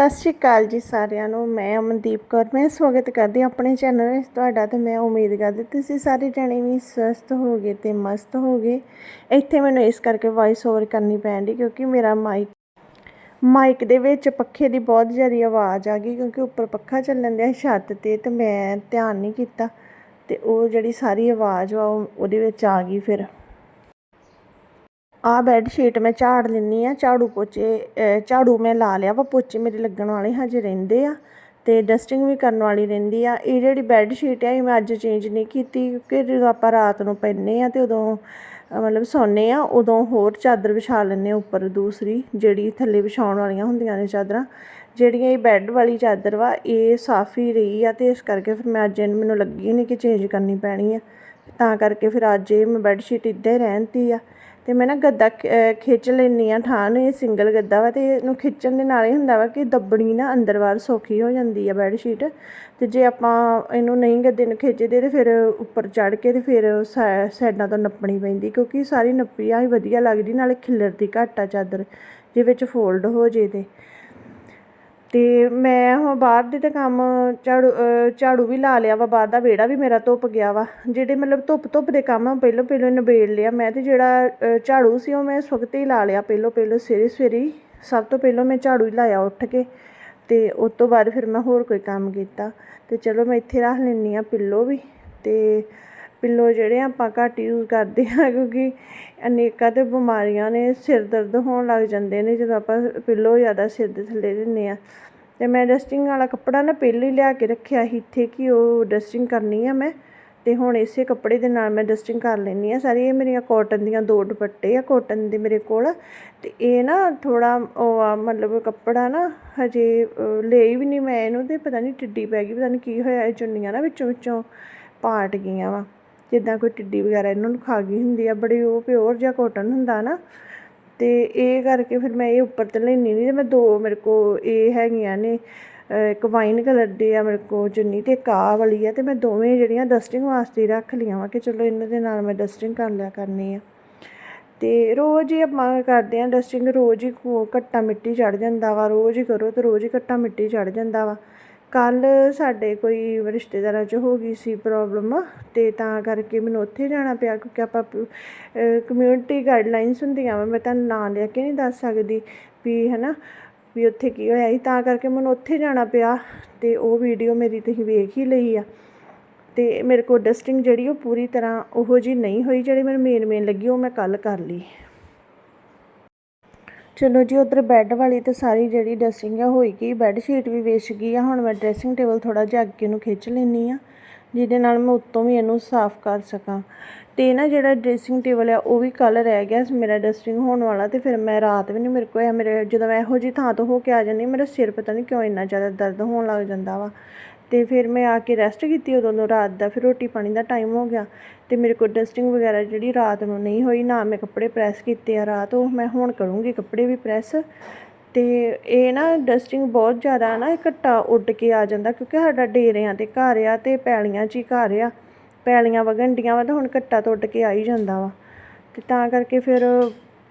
ਸਤਿ ਸ਼੍ਰੀ ਅਕਾਲ ਜੀ ਸਾਰਿਆਂ ਨੂੰ। ਮੈਂ ਅਮਨਦੀਪ ਕੌਰ। ਮੈਂ ਸਵਾਗਤ ਕਰਦੀ ਹਾਂ ਆਪਣੇ ਚੈਨਲ ਵਿੱਚ ਤੁਹਾਡਾ ਤੇ ਮੈਂ ਉਮੀਦ ਕਰਦੀ ਤੁਸੀਂ ਸਾਰੇ ਜਣੇ ਵੀ ਸਵਸਥ ਹੋਗੇ ਤੇ ਮਸਤ ਹੋਗੇ ਇੱਥੇ ਮੈਨੂੰ ਇਸ ਕਰਕੇ ਵਾਇਸ ਓਵਰ ਕਰਨੀ ਪੈਂਦੀ ਕਿਉਂਕਿ ਮੇਰਾ ਮਾਈਕ ਮਾਈਕ ਦੇ ਵਿੱਚ ਪੱਖੇ ਦੀ ਬਹੁਤ ਜ਼ਿਆਦਾ ਆਵਾਜ਼ ਆ ਗਈ ਕਿਉਂਕਿ ਉੱਪਰ ਪੱਖਾ ਚੱਲਣ ਦਿਆ ਛੱਤ ਤੇ ਤੇ ਮੈਂ ਧਿਆਨ ਨਹੀਂ ਕੀਤਾ ਤੇ ਉਹ ਜਿਹੜੀ ਸਾਰੀ ਆਵਾਜ਼ ਵਾ ਉਹਦੇ ਵਿੱਚ ਆ ਗਈ ਫਿਰ। ਆ ਬੈੱਡ ਸ਼ੀਟ ਮੈਂ ਝਾੜ ਲੈਂਦੀ ਆ ਝਾੜੂ ਪੋਚੇ ਝਾੜੂ ਮੈਂ ਲਾ ਲਿਆ ਵਾ, ਪੋਚੇ ਮੇਰੇ ਲੱਗਣ ਵਾਲੇ ਹਜੇ ਰਹਿੰਦੇ ਆ ਤੇ ਡਸਟਿੰਗ ਵੀ ਕਰਨ ਵਾਲੀ ਰਹਿੰਦੀ ਆ। ਇਹ ਜਿਹੜੀ ਬੈੱਡ ਸ਼ੀਟ ਆ, ਇਹ ਮੈਂ ਅੱਜ ਚੇਂਜ ਨਹੀਂ ਕੀਤੀ ਕਿਉਂਕਿ ਜਦੋਂ ਆਪਾਂ ਰਾਤ ਨੂੰ ਪੈਂਦੇ ਆ ਤੇ ਉਦੋਂ ਮਤਲਬ ਸੌਂਦੇ ਆ, ਉਦੋਂ ਹੋਰ ਚਾਦਰ ਵਿਛਾ ਲੈਂਦੇ ਆ ਉੱਪਰ ਦੂਸਰੀ, ਜਿਹੜੀ ਥੱਲੇ ਵਿਛਾਉਣ ਵਾਲੀਆਂ ਹੁੰਦੀਆਂ ਨੇ ਚਾਦਰਾਂ। ਜਿਹੜੀਆਂ ਇਹ ਬੈੱਡ ਵਾਲੀ ਚਾਦਰ ਵਾ, ਇਹ ਸਾਫ਼ ਹੀ ਰਹੀ ਆ ਤੇ ਇਸ ਕਰਕੇ ਫਿਰ ਮੈਂ ਅੱਜ ਇਹਨੂੰ ਮੈਨੂੰ ਲੱਗੀ ਨਹੀਂ ਕਿ ਚੇਂਜ ਕਰਨੀ ਪੈਣੀ ਆ। ਤਾਂ ਕਰਕੇ ਫਿਰ ਅੱਜ ਇਹ ਮੈਂ ਬੈੱਡ ਸ਼ੀਟ ਇੱਦਾਂ ਹੀ ਰਹਿਣਤੀ ਆ। ਤੇ ਮੈਂ ਨਾ ਗੱਦਾ ਖਿੱਚ ਲੈਂਦੀ ਆ ਠਾਹ ਨੂੰ, ਇਹ ਸਿੰਗਲ ਗੱਦਾ ਵਾ ਤੇ ਇਹਨੂੰ ਖਿੱਚਣ ਦੇ ਨਾਲ ਇਹ ਹੁੰਦਾ ਵਾ ਕਿ ਦੱਬਣੀ ਨਾ ਅੰਦਰ ਬਾਹਰ ਸੌਖੀ ਹੋ ਜਾਂਦੀ ਆ ਬੈੱਡ ਸ਼ੀਟ ਤੇ ਜੇ ਆਪਾਂ ਇਹਨੂੰ ਨਹੀਂ ਗੱਦੇ ਨੂੰ ਖਿੱਚਦੇ ਤੇ ਫਿਰ ਉੱਪਰ ਚੜ ਕੇ ਤੇ ਫਿਰ ਸਾ- ਸਾਈਡਾਂ ਤੋਂ ਨੱਪਣੀ ਪੈਂਦੀ ਕਿਉਂਕਿ ਸਾਰੀ ਨੱਪੀ ਆ ਹੀ ਵਧੀਆ ਲੱਗਦੀ, ਨਾਲੇ ਖਿੱਲਰਦੀ ਘੱਟ ਆ ਚਾਦਰ, ਜੇ ਵਿੱਚ ਫੋਲਡ ਹੋ ਜੇ ਤੇ। ਅਤੇ ਮੈਂ ਹੁਣ ਬਾਹਰ ਦੇ ਤਾਂ ਕੰਮ ਝਾੜੂ ਝਾੜੂ ਵੀ ਲਾ ਲਿਆ ਵਾ, ਬਾਹਰ ਦਾ ਵਿਹੜਾ ਵੀ ਮੇਰਾ ਧੁੱਪ ਗਿਆ ਵਾ, ਜਿਹੜੇ ਮਤਲਬ ਧੁੱਪ ਧੁੱਪ ਦੇ ਕੰਮ ਆ ਪਹਿਲੋਂ ਪਹਿਲੋਂ ਨਿਬੇੜ ਲਿਆ, ਮੈਂ ਤੇ ਜਿਹੜਾ ਝਾੜੂ ਸੀ ਉਹ ਮੈਂ ਇਸ ਹੀ ਲਾ ਲਿਆ, ਪਹਿਲੋਂ ਪਹਿਲੋਂ ਸਵੇਰੇ ਸਵੇਰੇ ਹੀ, ਸਭ ਤੋਂ ਪਹਿਲੋਂ ਮੈਂ ਝਾੜੂ ਹੀ ਲਾਇਆ ਉੱਠ ਕੇ ਅਤੇ ਉਸ ਤੋਂ ਬਾਅਦ ਫਿਰ ਮੈਂ ਹੋਰ ਕੋਈ ਕੰਮ ਕੀਤਾ ਅਤੇ ਚਲੋ ਮੈਂ ਇੱਥੇ ਰੱਖ ਲੈਂਦੀ ਹਾਂ ਪਿੱਲੋ ਵੀ ਅਤੇ ਪਿੱਲੋ ਜਿਹੜੇ ਆਪਾਂ ਘੱਟ ਯੂਜ਼ ਕਰਦੇ ਹਾਂ, ਕਿਉਂਕਿ ਅਨੇਕਾਂ ਤੇ ਬਿਮਾਰੀਆਂ ਨੇ, ਸਿਰ ਦਰਦ ਹੋਣ ਲੱਗ ਜਾਂਦੇ ਨੇ, ਜਦੋਂ ਆਪਾਂ ਪਿੱਲੋ ਜ਼ਿਆਦਾ ਸਿਰ ਦੇ ਥੱਲੇ ਲੈਂਦੇ ਹਾਂ ਤੇ ਮੈਂ ਡਸਟਿੰਗ ਵਾਲਾ ਕੱਪੜਾ ਨਾ ਪਹਿਲਾਂ ਹੀ ਲਿਆ ਕੇ ਰੱਖਿਆ ਸੀ ਇੱਥੇ ਕਿ ਉਹ ਡਸਟਿੰਗ ਕਰਨੀ ਆ ਮੈਂ। ਤੇ ਹੁਣ ਇਸੇ ਕੱਪੜੇ ਦੇ ਨਾਲ ਮੈਂ ਡਸਟਿੰਗ ਕਰ ਲੈਂਦੀ ਆ। ਸਾਰੀ ਇਹ ਮੇਰੀਆਂ ਕਾਟਨ ਦੀਆਂ ਦੋ ਦੁਪੱਟੇ ਆ ਕਾਟਨ ਦੇ ਮੇਰੇ ਕੋਲ। ਤੇ ਇਹ ਨਾ ਥੋੜਾ ਉਹ ਆ ਮਤਲਬ ਕੱਪੜਾ ਨਾ ਹਜੇ ਅਹ, ਲਈ ਵੀ ਨਹੀਂ ਮੈਂ ਇਹਨੂੰ ਤੇ ਪਤਾ ਨਹੀਂ ਟਿੱਡੀ ਪੈ ਗਈ ਪਤਾ ਨਹੀਂ ਕੀ ਹੋਇਆ ਇਹ ਚੁੰਨੀਆਂ ਨਾ ਵਿੱਚੋਂ ਵਿੱਚੋਂ ਪਾਟ ਗਈਆਂ ਵਾ। ਜਿੱਦਾਂ ਕੋਈ ਟਿੱਡੀ ਵਗੈਰਾ ਇਹਨਾਂ ਨੂੰ ਖਾ ਗਈ ਹੁੰਦੀ ਆ ਬੜੀ ਉਹ ਪਿਓਰ ਜਿਹਾ ਕਾਟਨ ਹੁੰਦਾ ਨਾ। ਅਤੇ ਇਹ ਕਰਕੇ ਫਿਰ ਮੈਂ ਇਹ ਉੱਪਰ ਤੇ ਲੈਣੀ ਨਹੀਂ ਤੇ ਮੈਂ ਦੋ ਮੇਰੇ ਕੋ ਇਹ ਹੈਗੀਆਂ ਨੇ ਇੱਕ ਵਾਈਨ ਕਲਰ ਦੀ ਆ ਮੇਰੇ ਕੋ ਚੁੰਨੀ ਤੇ ਕਾਹ ਵਾਲੀ ਆ ਤੇ ਮੈਂ ਦੋਵੇਂ ਜਿਹੜੀਆਂ ਡਸਟਿੰਗ ਵਾਸਤੇ ਰੱਖ ਲਈਆਂ ਵਾ ਕਿ ਚਲੋ ਇਹਨਾਂ ਦੇ ਨਾਲ ਮੈਂ ਡਸਟਿੰਗ ਕਰ ਲਿਆ ਕਰਨੀ ਆ। ਤੇ ਰੋਜ਼ ਹੀ ਆਪਾਂ ਕਰਦੇ ਆ ਡਸਟਿੰਗ ਰੋਜ਼ ਹੀ ਖੂ- ਘੱਟਾ ਮਿੱਟੀ ਚੜ ਜਾਂਦਾ ਵਾ, ਰੋਜ਼ ਹੀ ਕਰੋ ਤੇ ਰੋਜ਼ ਹੀ ਘੱਟਾ ਮਿੱਟੀ ਚੜ ਜਾਂਦਾ ਵਾ। ਕੱਲ ਸਾਡੇ ਕੋਈ ਰਿਸ਼ਤੇਦਾਰਾਂ 'ਚ ਹੋ ਗਈ ਸੀ ਪ੍ਰੋਬਲਮ ਤੇ ਤਾਂ ਕਰਕੇ ਮੈਨੂੰ ਉੱਥੇ ਜਾਣਾ ਪਿਆ ਕਿਉਂਕਿ ਆਪਾਂ ਕਮਿਊਨਿਟੀ ਗਾਈਡਲਾਈਨਸ ਹੁੰਦੀਆਂ ਵਾ, ਮੈਂ ਤੁਹਾਨੂੰ ਨਾਂ ਲੈ ਕੇ ਨਹੀਂ ਦੱਸ ਸਕਦੀ ਵੀ ਹਨਾ, ਵੀ ਉੱਥੇ ਕੀ ਹੋਇਆ ਸੀ। ਤਾਂ ਕਰਕੇ ਮੈਨੂੰ ਉੱਥੇ ਜਾਣਾ ਪਿਆ ਤੇ ਉਹ ਵੀਡੀਓ ਮੇਰੀ ਤੁਸੀਂ ਵੇਖ ਹੀ ਲਈ ਆ। ਤੇ ਮੇਰੇ ਕੋਲ ਡਸਟਿੰਗ ਜਿਹੜੀ ਉਹ ਪੂਰੀ ਤਰ੍ਹਾਂ ਉਹੋ ਜੀ ਨਹੀਂ ਹੋਈ ਜਿਹੜੀ ਮੈਨੂੰ ਮੇਨ ਮੇਨ ਲੱਗੀ, ਉਹ ਮੈਂ ਕੱਲ ਕਰ ਲਈ। ਚਲੋ ਜੀ, ਉਧਰ ਬੈੱਡ ਵਾਲੀ ਤੇ ਸਾਰੀ ਜਿਹੜੀ ਡਸਟਿੰਗ ਆ, ਹੋਈ ਗਈ। ਬੈੱਡ ਸ਼ੀਟ ਵੀ ਵੇਚ ਗਈ ਆ। ਹੁਣ ਮੈਂ ਡਰੈਸਿੰਗ ਟੇਬਲ ਥੋੜਾ ਜਿਹਾ ਅੱਗੇ ਨੂੰ ਖਿੱਚ ਲੈਣੀ ਆ, ਜਿਹਦੇ ਨਾਲ ਮੈਂ ਉੱਤੋਂ ਵੀ ਇਹਨੂੰ ਸਾਫ਼ ਕਰ ਸਕਾਂ। ਤੇ ਨਾ ਜਿਹੜਾ ਡਰੈਸਿੰਗ ਟੇਬਲ ਆ, ਉਹ ਵੀ ਕੱਲ ਰਹਿ ਗਿਆ ਮੇਰਾ ਡਸਟਿੰਗ ਹੋਣ ਵਾਲਾ ਤੇ ਫਿਰ ਮੈਂ ਰਾਤ ਵੀ ਨਹੀਂ ਮੇਰੇ ਕੋਲ ਆ ਮੇਰੇ ਜਦੋਂ ਮੈਂ ਇਹੋ ਜੀ ਥਾਂ ਤੋਂ ਹੋ ਕੇ ਆ ਜਾਂਦੀ, ਮੇਰਾ ਸਿਰ ਪਤਾ ਨਹੀਂ ਕਿਉਂ ਇੰਨਾ ਜ਼ਿਆਦਾ ਦਰਦ ਹੋਣ ਲੱਗ ਜਾਂਦਾ ਵਾ। ਤੇ ਫਿਰ ਮੈਂ ਆ ਕੇ ਰੈਸਟ ਕੀਤੀ ਉਦੋਂ ਨੂੰ ਰਾਤ ਦਾ, ਫਿਰ ਰੋਟੀ ਪਾਣੀ ਦਾ ਟਾਈਮ ਹੋ ਗਿਆ ਤੇ ਮੇਰੇ ਕੋਲ ਡਸਟਿੰਗ ਵਗੈਰਾ ਜਿਹੜੀ ਰਾਤ ਨੂੰ ਨਹੀਂ ਹੋਈ, ਨਾ ਮੈਂ ਕੱਪੜੇ ਪ੍ਰੈਸ ਕੀਤੇ ਆ ਰਾਤ ਉਹ, ਮੈਂ ਹੁਣ ਕਰੂੰਗੀ ਕੱਪੜੇ ਵੀ ਪ੍ਰੈਸ ਤੇ ਇਹ ਨਾ ਡਸਟਿੰਗ ਬਹੁਤ ਜ਼ਿਆਦਾ ਨਾ ਇਹ ਘੱਟਾ ਉੱਡ ਕੇ ਆ ਜਾਂਦਾ ਕਿਉਂਕਿ ਸਾਡਾ ਡੇਰਿਆਂ ਤੇ ਘਰ ਆ ਤੇ ਪੈਲੀਆਂ 'ਚ ਹੀ ਘਰ ਆ, ਪੈਲੀਆਂ ਵਗਣ ਡੀਆਂ ਵਾ ਤਾਂ ਹੁਣ ਘੱਟਾ ਤੋਂ ਉੱਡ ਕੇ ਆ ਹੀ ਜਾਂਦਾ ਵਾ ਤੇ ਤਾਂ ਕਰਕੇ ਫਿਰ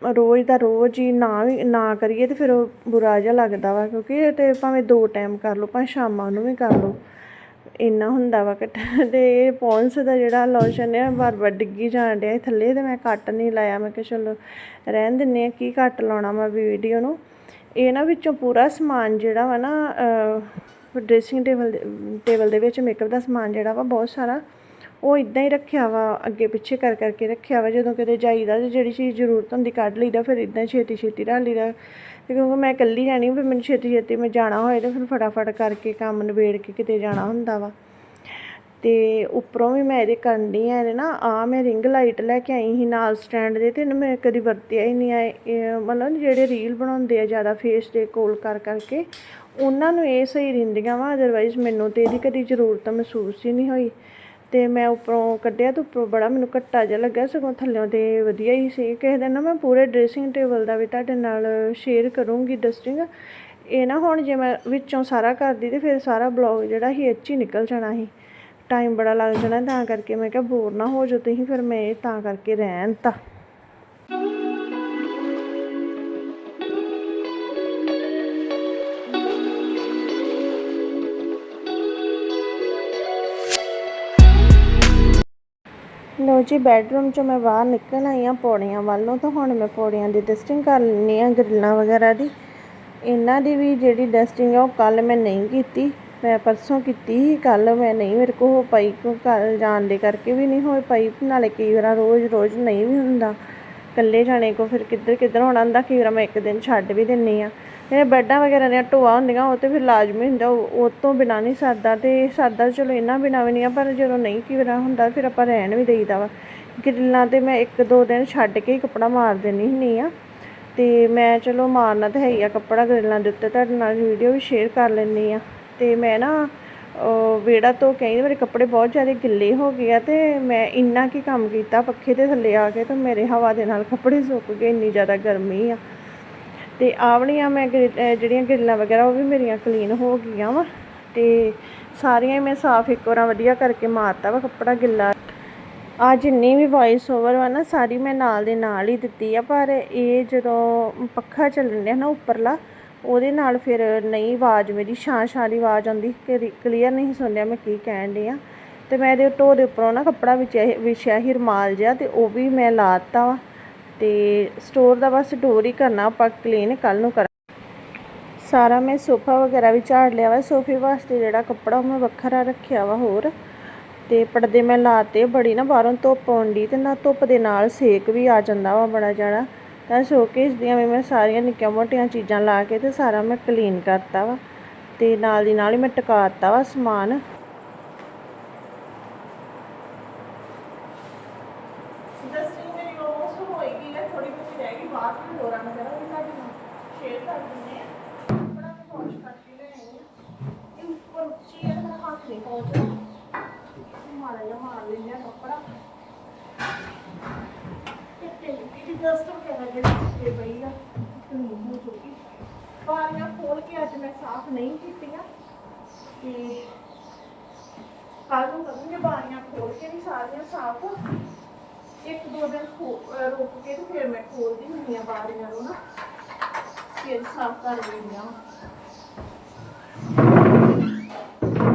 ਰੋਜ਼ ਦਾ ਰੋਜ਼ ਹੀ ਨਾ ਵੀ, ਨਾ ਕਰੀਏ ਤੇ ਫਿਰ ਉਹ ਬੁਰਾ ਜਿਹਾ ਲੱਗਦਾ ਵਾ, ਕਿਉਂਕਿ ਇਹ ਤੇ ਭਾਵੇਂ ਦੋ ਟਾਈਮ ਕਰ ਲਓ, ਭਾਵੇਂ ਸ਼ਾਮਾਂ ਨੂੰ ਵੀ ਕਰ ਲਓ, ਇੰਨਾ ਹੁੰਦਾ ਵਾ ਕੱਟ ਤੇ ਇਹ ਪੌਂਸ ਦਾ ਜਿਹੜਾ ਲੋਸ਼ਨ ਹੈ ਵਾਰ ਵਾਰ ਡਿੱਗੀ ਜਾਣ ਡਿਆ ਥੱਲੇ ਤੇ ਮੈਂ ਕੱਟ ਨਹੀਂ ਲਾਇਆ। ਮੈਂ ਕਿਹਾ ਚਲੋ ਰਹਿਣ ਦਿੰਨੇ ਆ ਕੀ ਕੱਟ ਲਾਉਣਾ ਮੈਂ ਵੀਡੀਓ ਨੂੰ। ਇਹ ਨਾ ਵਿੱਚੋਂ ਪੂਰਾ ਸਮਾਨ ਜਿਹੜਾ ਵਾ ਨਾ ਡਰੈਸਿੰਗ ਟੇਬਲ ਟੇਬਲ ਦੇ ਵਿੱਚ ਮੇਕਅਪ ਦਾ ਸਮਾਨ ਜਿਹੜਾ ਵਾ, ਬਹੁਤ ਸਾਰਾ ਉਹ ਇਦਾਂ ਹੀ ਰੱਖਿਆ ਵਾ, ਅੱਗੇ ਪਿੱਛੇ ਕਰ ਕਰਕੇ ਰੱਖਿਆ ਵਾ, ਜਦੋਂ ਕਿਤੇ ਜਾਈਦਾ ਤੇ ਜਿਹੜੀ ਚੀਜ਼ ਜ਼ਰੂਰਤ ਹੁੰਦੀ ਕੱਢ ਲਈਦਾ, ਫਿਰ ਇਦਾਂ ਛੇਤੀ ਛੇਤੀ ਰੱਖ ਲਈਦਾ। ਤੇ ਕਿਉਂਕਿ ਮੈਂ ਇਕੱਲੀ ਜਾਣੀ ਫਿਰ ਮੈਨੂੰ ਛੇਤੀ ਛੇਤੀ ਮੈਂ ਜਾਣਾ ਹੋਏ ਤੇ ਫਿਰ ਫਟਾਫਟ ਕਰਕੇ ਕੰਮ ਨਿਬੇੜ ਕੇ ਕਿਤੇ ਜਾਣਾ ਹੁੰਦਾ ਵਾ। ਤੇ ਉੱਪਰੋਂ ਵੀ ਮੈਂ ਇਹਦੇ ਕਰਨ ਡਈ ਆ, ਇਹਦੇ ਨਾ ਆ ਮੈਂ ਰਿੰਗ ਲਾਈਟ ਲੈ ਕੇ ਆਈ ਸੀ ਨਾਲ ਸਟੈਂਡ ਦੇ, ਤੇ ਇਹਨੂੰ ਮੈਂ ਕਦੀ ਵਰਤਿਆ ਹੀ ਨਹੀਂ ਆ। ਮਤਲਬ ਜਿਹੜੇ ਰੀਲ ਬਣਾਉਂਦੇ ਆ ਜ਼ਿਆਦਾ ਫੇਸ ਦੇ ਕੋਲ ਕਰ ਕਰਕੇ, ਉਹਨਾਂ ਨੂੰ ਇਹ ਸਹੀ ਰਹਿੰਦੀਆਂ ਵਾ ਅਦਰਵਾਈਜ਼ ਮੈਨੂੰ ਤੇ ਇਹਦੀ ਕਦੀ ਜ਼ਰੂਰਤ ਮਹਿਸੂਸ ਹੀ ਨਹੀਂ ਹੋਈ। ਤੇ ਮੈਂ ਉੱਪਰੋਂ ਕੱਢਿਆ ਤੇ ਉੱਪਰੋਂ ਬੜਾ ਮੈਨੂੰ ਘੱਟਾ ਜਿਹਾ ਲੱਗਿਆ, ਸਗੋਂ ਥੱਲਿਓਂ ਤੇ ਵਧੀਆ ਹੀ ਸੀ। ਕਿਸੇ ਦਿਨ ਨਾ ਮੈਂ ਪੂਰੇ ਡਰੈਸਿੰਗ ਟੇਬਲ ਦਾ ਵੀ ਤੁਹਾਡੇ ਨਾਲ ਸ਼ੇਅਰ ਕਰੂੰਗੀ ਡਸਟਿੰਗ ਇਹ ਨਾ ਹੁਣ ਜੇ ਮੈਂ ਵਿੱਚੋਂ ਸਾਰਾ ਕਰਦੀ ਤੇ ਫਿਰ ਸਾਰਾ ਬਲੌਗ ਜਿਹੜਾ ਸੀ ਅੱਛੀ ਨਿਕਲ ਜਾਣਾ ਸੀ। ਟਾਈਮ ਬੜਾ ਲੱਗ ਜਾਣਾ, ਤਾਂ ਕਰਕੇ ਮੈਂ ਕਿਹਾ ਬੋਰ ਨਾ ਹੋ ਜਾਓ ਤੁਸੀਂ, ਫਿਰ ਮੈਂ ਇਹ ਤਾਂ ਕਰਕੇ ਰਹਿਣ ਤਾ। ਲੋ ਜੀ ਬੈਡਰੂਮ ਚੋਂ ਮੈਂ ਬਾਹਰ ਨਿਕਲ ਆਈ ਆ ਪੌੜੀਆਂ ਵੱਲੋਂ ਤਾਂ ਹੁਣ ਮੈਂ ਪੌੜੀਆਂ ਦੀ ਡਸਟਿੰਗ ਕਰ ਲੈਣੀ ਆ ਗ੍ਰਿਲਾਂ ਵਗੈਰਾ ਦੀ। ਇਹਨਾਂ ਦੀ ਵੀ ਜਿਹੜੀ ਡਸਟਿੰਗ ਆ, ਉਹ ਕੱਲ ਮੈਂ ਨਹੀਂ ਕੀਤੀ। ਮੈਂ ਪਰਸੋਂ ਕੀਤੀ ਸੀ ਕੱਲ ਮੈਂ ਨਹੀਂ, ਮੇਰੇ ਕੋਲ ਹੋ ਪਾਈ ਕੋ ਘਰ ਜਾਣ ਦੇ ਕਰਕੇ ਵੀ ਨਹੀਂ ਹੋਏ ਪਾਈ ਨਾਲੇ ਕਈ ਵਾਰ ਰੋਜ਼ ਰੋਜ਼ ਨਹੀਂ ਵੀ ਹੁੰਦਾ। ਇਕੱਲੇ ਜਾਣੇ ਕੋ ਫਿਰ ਕਿੱਧਰ ਕਿੱਧਰ ਹੋਣਾ ਹੁੰਦਾ, ਕਈ ਵਾਰ ਮੈਂ ਇੱਕ ਦਿਨ ਛੱਡ ਵੀ ਦਿੰਨੀ ਆ ਜਿਹੜੇ ਬੈੱਡਾਂ ਵਗੈਰਾ ਦੀਆਂ ਢੋਆ ਹੁੰਦੀਆਂ, ਉਹ ਤੇ ਫਿਰ ਲਾਜ਼ਮੀ ਹੁੰਦਾ, ਉਹ ਤੋਂ ਬਿਨਾਂ ਨਹੀਂ ਸਰਦਾ ਤੇ ਸਰਦਾ ਚਲੋ ਇਹਨਾਂ ਬਿਨਾਂ ਵੀ ਨਹੀਂ ਆ, ਪਰ ਜਦੋਂ ਨਹੀਂ ਕਈ ਹੁੰਦਾ ਫਿਰ ਆਪਾਂ ਰਹਿਣ ਵੀ ਦੇਈਦਾ ਵਾ। ਗ੍ਰਿਲਾਂ ਤੇ ਮੈਂ ਇੱਕ ਦੋ ਦਿਨ ਛੱਡ ਕੇ ਹੀ ਕੱਪੜਾ ਮਾਰ ਦਿੰਦੀ ਹੁੰਦੀ ਆ। ਤੇ ਮੈਂ ਚਲੋ ਮਾਰਨਾ ਤਾਂ ਹੈ ਹੀ ਆ ਕੱਪੜਾ ਗ੍ਰਿਲਾਂ ਦੇ ਉੱਤੇ, ਤੁਹਾਡੇ ਨਾਲ ਵੀਡੀਓ ਵੀ ਸ਼ੇਅਰ ਕਰ ਲੈਂਦੀ ਆ। ਤੇ ਮੈਂ ਨਾ ਵੇੜਾ ਤੋਂ ਕਈ ਮੇਰੇ ਕੱਪੜੇ ਬਹੁਤ ਜ਼ਿਆਦਾ ਗਿੱਲੇ ਹੋ ਗਏ ਆ ਤੇ ਮੈਂ ਇੰਨਾ ਕੀ ਕੰਮ ਕੀਤਾ ਪੱਖੇ ਦੇ ਥੱਲੇ ਆ ਕੇ ਤੇ ਮੇਰੇ ਹਵਾ ਦੇ ਨਾਲ ਕੱਪੜੇ ਸੁੱਕ ਗਏ, ਇੰਨੀ ਜ਼ਿਆਦਾ ਗਰਮੀ ਆ। ਤੇ ਆਵਲੀਆਂ ਮੈਂ ਗ੍ਰਿ- ਜਿਹੜੀਆਂ ਗਿੱਲਾਂ ਵਗੈਰਾ ਉਹ ਵੀ ਮੇਰੀਆਂ ਕਲੀਨ ਹੋ ਗਈਆਂ ਵਾ। ਤੇ ਸਾਰੀਆਂ ਹੀ ਮੈਂ ਸਾਫ਼ ਇੱਕ ਵਾਰ ਵਧੀਆ ਕਰਕੇ ਮਾਰਤਾ ਵਾ ਕੱਪੜਾ ਗਿੱਲਾ। ਆ ਜਿੰਨੀ ਵੀ ਵੌਇਸ ਓਵਰ ਵਾ ਨਾ, ਸਾਰੀ ਮੈਂ ਨਾਲ ਦੇ ਨਾਲ ਹੀ ਦਿੱਤੀ ਆ, ਪਰ ਇਹ ਜਦੋਂ ਪੱਖਾ ਚੱਲਣ ਡਿਆ ਨਾ ਉੱਪਰਲਾ, ਉਹਦੇ ਨਾਲ ਫਿਰ ਨਹੀਂ ਆਵਾਜ਼ ਮੇਰੀ, ਛਾਂ ਛਾਂ ਦੀ ਆਵਾਜ਼ ਆਉਂਦੀ ਕਲੀਅਰ ਨਹੀਂ ਸੁਣਿਆ ਮੈਂ ਕੀ ਕਹਿਣ ਡਈ ਆ। ਤੇ ਮੈਂ ਇਹਦੇ ਢੋ ਦੇ ਉੱਪਰੋਂ ਨਾ ਕੱਪੜਾ ਵਿੱਚ ਵਿਛਿਆ ਹੀ ਰੁਮਾਲ ਜਿਹਾ, ਤੇ ਉਹ ਵੀ ਮੈਂ ਲਾਤਾ ਵਾ। ਤੇ ਸਟੋਰ ਦਾ ਬਸ ਡੋਰ ਹੀ ਕਰਨਾ, ਆਪਾਂ ਕਲੀਨ ਕੱਲ ਨੂੰ ਕਰ ਸਾਰਾ ਮੈਂ ਸੋਫਾ ਵਗੈਰਾ ਵੀ ਝਾੜ ਲਿਆ ਵਾ, ਸੋਫੇ ਵਾਸਤੇ ਜਿਹੜਾ ਕੱਪੜਾ ਉਹ ਮੈਂ ਵੱਖਰਾ ਰੱਖਿਆ ਵਾ ਹੋਰ। ਤੇ ਪਰਦੇ ਮੈਂ ਲਾਤੇ, ਬੜੀ ਨਾ ਬਾਹਰੋਂ ਧੁੱਪ ਆਉਂਦੀ ਤੇ ਨਾ ਧੁੱਪ ਦੇ ਨਾਲ ਸੇਕ ਵੀ ਆ ਜਾਂਦਾ ਵਾ ਬੜਾ ਜ਼ਿਆਦਾ ਤਾਂ ਸ਼ੋਕੇਸ ਦੀਆਂ ਵੀ ਮੈਂ ਸਾਰੀਆਂ ਨਿੱਕੀਆਂ ਮੋਟੀਆਂ ਚੀਜ਼ਾਂ ਲਾ ਕੇ ਤੇ ਸਾਰਾ ਮੈਂ ਕਲੀਨ ਕਰਤਾ ਵਾ। ਤੇ ਨਾਲ ਦੀ ਨਾਲ ਹੀ ਮੈਂ ਟਿਕਾਤਾ ਵਾ ਸਮਾਨ ਡਸਟਿੰਗ ਮੇਰੀ ਆਲਮੋਸਟ ਹੋਏਗੀ ਹੈ ਥੋੜੀ ਬਹੁਤੀ ਰਹਿ ਗਈ ਬਾਅਦ ਵਿੱਚ ਹੋਰਾਂ ਵਗੈਰਾ ਵੀ ਤੁਹਾਡੇ ਨਾਲ ਸ਼ੇਅਰ ਕਰ ਦਿੰਦੇ ਆ ਬੜਾ ਵਾਸ਼ ਕਰਕੇ ਲੈ ਆਈ ਆ ਇਹ ਉੱਪਰ ਉੱਚੀ ਹੈ ਮੇਰਾ ਹੱਥ ਨਹੀਂ ਪਹੁੰਚਦਾ ਮਾਰਾ ਜਿਹਾ ਮਾਰ ਲੈਂਦੇ ਆ ਕੱਪੜਾ ਤੇ ਤੇ ਡਸਟ ਵਗੈਰਾ ਜਿਹੜੀ ਤੇ ਪਈ ਆ। ਕਲੀਨ ਹੋ ਚੁੱਕੀ ਬਾਰੀਆਂ ਖੋਲ ਕੇ ਅੱਜ ਮੈਂ ਸਾਫ਼ ਨਹੀਂ ਕੀਤੀਆਂ। ਤੇ ਕੱਲ ਨੂੰ ਕਰਾਂਗੇ ਬਾਰੀਆਂ ਖੋਲ ਕੇ ਵੀ ਸਾਰੀਆਂ ਸਾਫ਼ ਇੱਕ ਦੋ ਦਿਨ ਰੋਕ ਕੇ ਤੇ ਫਿਰ ਮੈਂ ਖੋਲਦੀ ਹੁੰਦੀ ਆ ਬਾਰੀਆਂ ਨੂੰ ਨਾ। ਫਿਰ ਸਾਫ਼ ਕਰ ਲੈਂਦੀ ਆ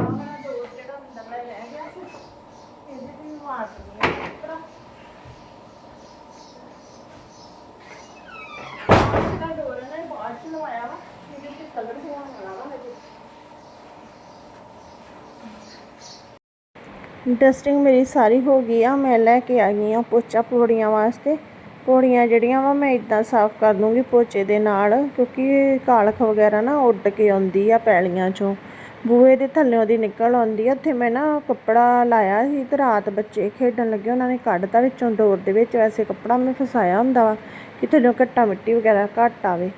ਮੇਰਾ ਦੋ ਜਿਹੜਾ ਡੱਬਾ ਰਹਿ ਗਿਆ ਸੀ ਇਹਦੇ ਤੇ ਵੀ ਮਾਰ ਦਿੰਦੀ ਆ ਕੱਪੜਾ ਜਿਹੜਾ ਡੋਰ ਹੈ ਨਾ ਇਹ ਬਾਅਦ ਚ ਲਵਾਇਆ ਵਾ ਇਹਦੇ ਤੇ ਕਲਰ ਹੋਣ ਵਾਲਾ ਵਾ ਹਜੇ ਡਸਟਿੰਗ ਮੇਰੀ ਸਾਰੀ ਹੋ ਗਈ ਆ, ਮੈਂ ਲੈ ਕੇ ਆ ਗਈ ਆ ਪੋਚਾ ਪੌੜੀਆਂ ਵਾਸਤੇ। ਪੌੜੀਆਂ ਜਿਹੜੀਆਂ ਵਾ ਮੈਂ ਇਦਾਂ ਸਾਫ਼ ਕਰ ਦੂੰਗੀ ਪੋਚੇ ਦੇ ਨਾਲ, ਕਿਉਂਕਿ ਕਾਲਖ ਵਗੈਰਾ ਨਾ ਉੱਡ ਕੇ ਆਉਂਦੀ ਆ ਪੈਲੀਆਂ ਚੋਂ। ਬੂਹੇ ਦੇ ਥੱਲੇੋਂ ਦੀ ਨਿਕਲ ਆਉਂਦੀ ਆ, ਉੱਥੇ ਮੈਂ ਨਾ ਕੱਪੜਾ ਲਾਇਆ ਸੀ ਤੇ ਰਾਤ ਬੱਚੇ ਖੇਡਣ ਲੱਗੇ, ਉਹਨਾਂ ਨੇ ਕੱਢਤਾ ਵਿੱਚੋਂ ਡੋਰ ਦੇ ਵਿੱਚ, ਵੈਸੇ ਕੱਪੜਾ ਮੈਂ ਫਸਾਇਆ ਹੁੰਦਾ ਵਾ, ਕਿ ਥੱਲੇੋਂ ਘੱਟਾ ਮਿੱਟੀ ਵਗੈਰਾ ਘੱਟ ਆਵੇ।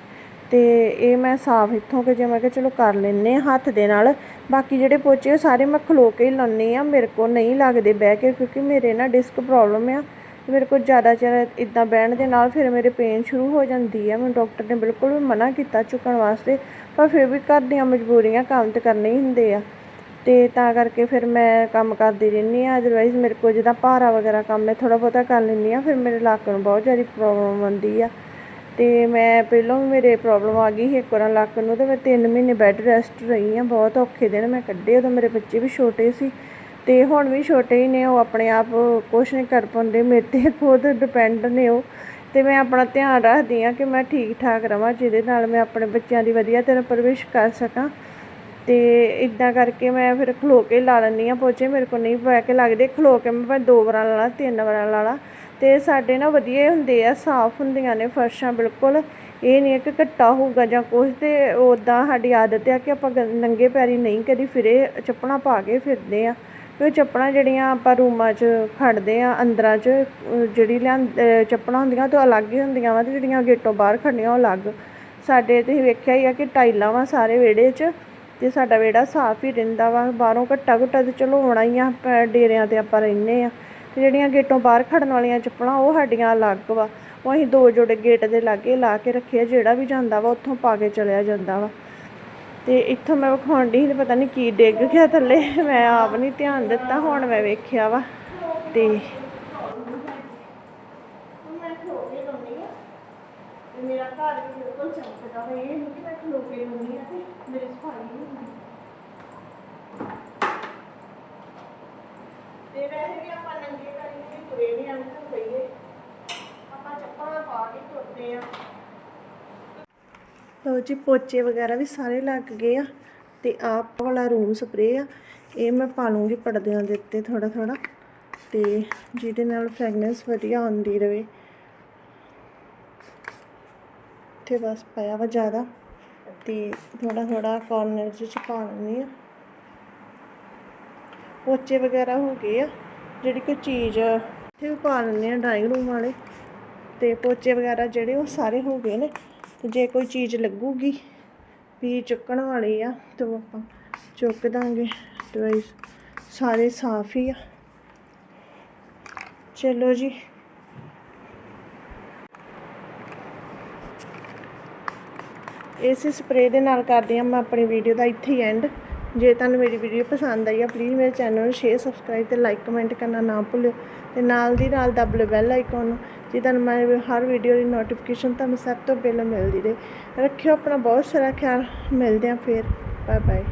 ਤੇ ਇਹ ਮੈਂ ਸਾਫ਼ ਇੱਥੋਂ ਕਿ ਜੇ ਮੈਂ ਕਿਹਾ ਚਲੋ ਕਰ ਲੈਨੇ ਆ ਹੱਥ ਦੇ ਨਾਲ। ਬਾਕੀ ਜਿਹੜੇ ਪੋਚੇ ਉਹ ਸਾਰੇ ਮੈਂ ਖਲੋ ਕੇ ਹੀ ਲਾਉਂਦੀ ਆ ਮੇਰੇ ਕੋਲ ਨਹੀਂ ਲੱਗਦੇ ਬਹਿ ਕੇ ਕਿਉਂਕਿ ਮੇਰੇ ਨਾ ਡਿਸਕ ਪ੍ਰੋਬਲਮ ਆ। ਮੇਰੇ ਕੋਲ ਜ਼ਿਆਦਾ ਚਿਰ ਇਦਾਂ ਬਹਿਣ ਦੇ ਨਾਲ ਫਿਰ ਮੇਰੇ ਪੇਨ ਸ਼ੁਰੂ ਹੋ ਜਾਂਦੀ ਆ। ਮੈਨੂੰ ਡਾਕਟਰ ਨੇ ਬਿਲਕੁਲ ਵੀ ਮਨਾ ਕੀਤਾ ਚੁੱਕਣ ਵਾਸਤੇ, ਪਰ ਫਿਰ ਵੀ ਘਰ ਦੀਆਂ ਮਜਬੂਰੀਆਂ ਕੰਮ ਤੇ ਕਰਨੇ ਹੀ ਹੁੰਦੇ ਆ। ਤੇ ਤਾਂ ਕਰਕੇ ਫਿਰ ਮੈਂ ਕੰਮ ਕਰਦੀ ਰਹਿੰਦੀ ਆ ਅਦਰਵਾਈਜ਼ ਮੇਰੇ ਕੋਲ ਜਿੱਦਾਂ ਭਾਰਾ ਵਗੈਰਾ ਕੰਮ ਮੈਂ ਥੋੜਾ ਬਹੁਤਾ ਕਰ ਲੈਂਦੀ ਆ ਫਿਰ ਮੇਰੇ ਲੱਕ ਨੂੰ ਬਹੁਤ ਜ਼ਿਆਦਾ ਪ੍ਰੋਬਲਮ ਆਉਂਦੀ ਆ। ਅਤੇ ਮੈਂ ਪਹਿਲਾਂ ਵੀ ਮੇਰੇ ਪ੍ਰੋਬਲਮ ਆ ਗਈ ਸੀ ਇੱਕ ਵਾਰ ਲੱਕ ਨੂੰ ਤੇ ਮੈਂ ਤਿੰਨ ਮਹੀਨੇ ਬੈੱਡ ਰੈਸਟ ਰਹੀ ਹਾਂ, ਬਹੁਤ ਔਖੇ ਦਿਨ ਮੈਂ ਕੱਢੇ, ਉਦੋਂ ਮੇਰੇ ਬੱਚੇ ਵੀ ਛੋਟੇ ਸੀ ਅਤੇ ਹੁਣ ਵੀ ਛੋਟੇ ਹੀ ਨੇ, ਉਹ ਆਪਣੇ ਆਪ ਕੁਛ ਨਹੀਂ ਕਰ ਪਾਉਂਦੇ, ਮੇਰੇ ਤੇ ਖੁਦ ਡਿਪੈਂਡ ਨੇ ਉਹ ਅਤੇ ਮੈਂ ਆਪਣਾ ਧਿਆਨ ਰੱਖਦੀ ਹਾਂ ਕਿ ਮੈਂ ਠੀਕ ਠਾਕ ਰਵਾਂ, ਜਿਹਦੇ ਨਾਲ ਮੈਂ ਆਪਣੇ ਬੱਚਿਆਂ ਦੀ ਵਧੀਆ ਤਰ੍ਹਾਂ ਪਰਵਰਿਸ਼ ਕਰ ਸਕਾਂ ਅਤੇ ਇਦਾਂ ਕਰਕੇ ਮੈਂ ਫਿਰ ਖਲੋ ਕੇ ਲਾ ਲੈਂਦੀ ਹਾਂ ਪੋਚੇ, ਮੇਰੇ ਕੋਲ ਨਹੀਂ ਪੈ ਕੇ ਲੱਗਦੇ, ਖਲੋ ਕੇ ਮੈਂ ਭਾਵੇਂ ਦੋ ਵਾਰਾਂ ਲਾ ਲਾ, ਤਿੰਨ ਵਾਰਾਂ ਲਾ ਲਾ ਤੇ ਸਾਡੇ ਨਾ ਵਧੀਆ ਹੁੰਦੇ ਆ, ਸਾਫ਼ ਹੁੰਦੀਆਂ ਨੇ ਫਰਸ਼ਾਂ ਬਿਲਕੁਲ। ਇਹ ਨਹੀਂ ਹੈ ਕਿ ਘੱਟਾ ਹੋਊਗਾ ਜਾਂ ਕੁਛ ਤੇ ਉਦਾਂ ਸਾਡੀ ਆਦਤ ਆ ਕਿ ਆਪਾਂ ਗ- ਨੰਗੇ ਪੈਰੀ ਨਹੀਂ ਕਦੀ ਫਿਰੇ, ਚੱਪਲਾਂ ਪਾ ਕੇ ਫਿਰਦੇ ਆ। ਉਹ ਚੱਪਲਾਂ ਜਿਹੜੀਆਂ ਆਪਾਂ ਰੂਮਾਂ 'ਚ ਖੜਦੇ ਆ, ਅੰਦਰਾਂ 'ਚ ਜਿਹੜੀ ਲਿਆਂ ਚੱਪਲਾਂ ਹੁੰਦੀਆਂ ਉਹ ਤੋਂ ਅਲੱਗ ਹੀ ਹੁੰਦੀਆਂ ਵਾ ਤੇ ਜਿਹੜੀਆਂ ਗੇਟੋਂ ਬਾਹਰ ਖੜਨੀਆਂ ਉਹ ਅਲੱਗ। ਸਾਡੇ ਤੁਸੀਂ ਵੇਖਿਆ ਹੀ ਆ ਕਿ ਟਾਈਲਾਂ ਵਾ ਸਾਰੇ ਵਿਹੜੇ 'ਚ ਤੇ ਸਾਡਾ ਵਿਹੜਾ ਸਾਫ਼ ਹੀ ਰਹਿੰਦਾ ਵਾ, ਬਾਹਰੋਂ ਘੱਟਾ ਘੁੱਟਾ ਤੇ ਚਲੋ ਆਉਣਾ ਹੀ ਆ, ਪ- ਡੇਰਿਆਂ ਤੇ ਆਪਾਂ ਰਹਿੰਦੇ ਆ। ਤੇ ਜਿਹੜੀਆਂ ਗੇਟੋਂ ਬਾਹਰ ਖੜਨ ਵਾਲੀਆਂ ਚੱਪਲਾਂ ਉਹ ਸਾਡੀਆਂ ਅਲੱਗ ਵਾ। ਉਹ ਅਸੀਂ ਦੋ ਜੋੜੇ ਗੇਟ ਦੇ ਲਾਗੇ ਲਾ ਕੇ ਰੱਖੇ ਆ, ਜਿਹੜਾ ਵੀ ਜਾਂਦਾ ਵਾ, ਉੱਥੋਂ ਪਾ ਕੇ ਚਲਿਆ ਜਾਂਦਾ ਵਾ। ਤੇ ਇੱਥੋਂ ਮੈਂ ਵਿਖਾਉਣ ਡਈ ਤੇ ਪਤਾ ਨਹੀਂ ਕੀ ਡਿੱਗ ਗਿਆ ਥੱਲੇ। ਮੈਂ ਆਪ ਨਹੀਂ ਧਿਆਨ ਦਿੱਤਾ, ਹੁਣ ਮੈਂ ਵੇਖਿਆ ਵਾ। ਤੇ ਮੇਰਾ ਘਰ ਵੀ ਬਿਲਕੁਲ ਚਮਕਦਾ ਵਾ ਇਹ ਨਹੀਂ ਕਿ ਮੈਂ ਖਲੋ ਕੇ ਲਾਉਂਦੀ ਆ ਤੇ ਮੇਰੇ ਸਫ਼ਾਈ ਨਹੀਂ ਹੁੰਦੀ ਤੇ ਵੈਸੇ ਵੀ ਆਪਾਂ ਨੰਗੇ ਅੰਕਲ ਪਈਏ ਆਪਾਂ ਚੱਪਲਾਂ ਪਾ ਕੇ ਤੁਰਦੇ ਆ। ਲਓ ਜੀ, ਪੋਚੇ ਵਗੈਰਾ ਵੀ ਸਾਰੇ ਲੱਗ ਗਏ ਆ ਤੇ ਆਪ ਵਾਲਾ ਰੂਮ ਸਪਰੇ ਆ। ਇਹ ਮੈਂ ਪਾ ਲੂੰਗੀ ਪਰਦਿਆਂ ਦੇ ਉੱਤੇ ਥੋੜਾ ਥੋੜਾ ਤੇ ਜਿਹਦੇ ਨਾਲ ਫ੍ਰੈਗਨੈਂਸ ਵਧੀਆ ਆਉਂਦੀ ਰਵੇ। ਤੇ ਬਸ ਪਾਇਆ ਵਾ ਜ਼ਿਆਦਾ ਤੇ ਥੋੜਾ ਥੋੜਾ ਕਾਰਨਰ ਚ ਪਾ ਲੈਂਦੀ ਆ। ਪੋਚੇ ਵਗੈਰਾ ਹੋ ਗਏ ਆ, ਜਿਹੜੀ ਕੋਈ ਚੀਜ਼ ਇੱਥੇ ਵੀ ਪਾ ਲੈਂਦੇ ਆ ਡਰਾਇੰਗ ਰੂਮ ਵਾਲੇ। ਤੇ ਪੋਚੇ ਵਗੈਰਾ ਜਿਹੜੇ ਉਹ ਸਾਰੇ ਹੋ ਗਏ ਨੇ। ਤੇ ਜੇ ਕੋਈ ਚੀਜ਼ ਲੱਗੂਗੀ, ਵੀ ਚੁੱਕਣ ਵਾਲੀ ਆ, ਤੇ ਉਹ ਆਪਾਂ ਚੁੱਕ ਦਾਂਗੇ। ਤੇ ਸਾਰੇ ਸਾਫ਼ ਹੀ ਆ। ਚਲੋ ਜੀ। ਇਸ ਸਪਰੇਅ ਦੇ ਨਾਲ ਕਰਦੇ ਹਾਂ ਮੈਂ ਆਪਣੀ ਵੀਡੀਓ ਦਾ ਇੱਥੇ ਹੀ ਐਂਡ। ਜੇ ਤੁਹਾਨੂੰ ਮੇਰੀ ਵੀਡੀਓ ਪਸੰਦ ਆਈ ਆ ਪਲੀਜ਼ ਮੇਰੇ ਚੈਨਲ ਨੂੰ ਸ਼ੇਅਰ ਸਬਸਕ੍ਰਾਈਬ ਤੇ ਲਾਈਕ ਕਮੈਂਟ ਕਰਨਾ ਨਾ ਭੁੱਲਿਓ। ਤੇ ਨਾਲ ਦੀ ਨਾਲ ਦਬਲੇ ਬੈਲ ਆਈਕਨ ਨੂੰ, ਜੇ ਤੁਹਾਨੂੰ ਮੈਂ ਹਰ ਵੀਡੀਓ ਦੀ ਨੋਟੀਫਿਕੇਸ਼ਨ ਤੁਹਾਨੂੰ ਸਭ ਤੋਂ ਪਹਿਲਾਂ ਮਿਲਦੀ ਰਹੇ। ਰੱਖਿਓ ਆਪਣਾ ਬਹੁਤ ਸਾਰਾ ਖਿਆਲ, ਮਿਲਦੇ ਹਾਂ ਫਿਰ। Bye bye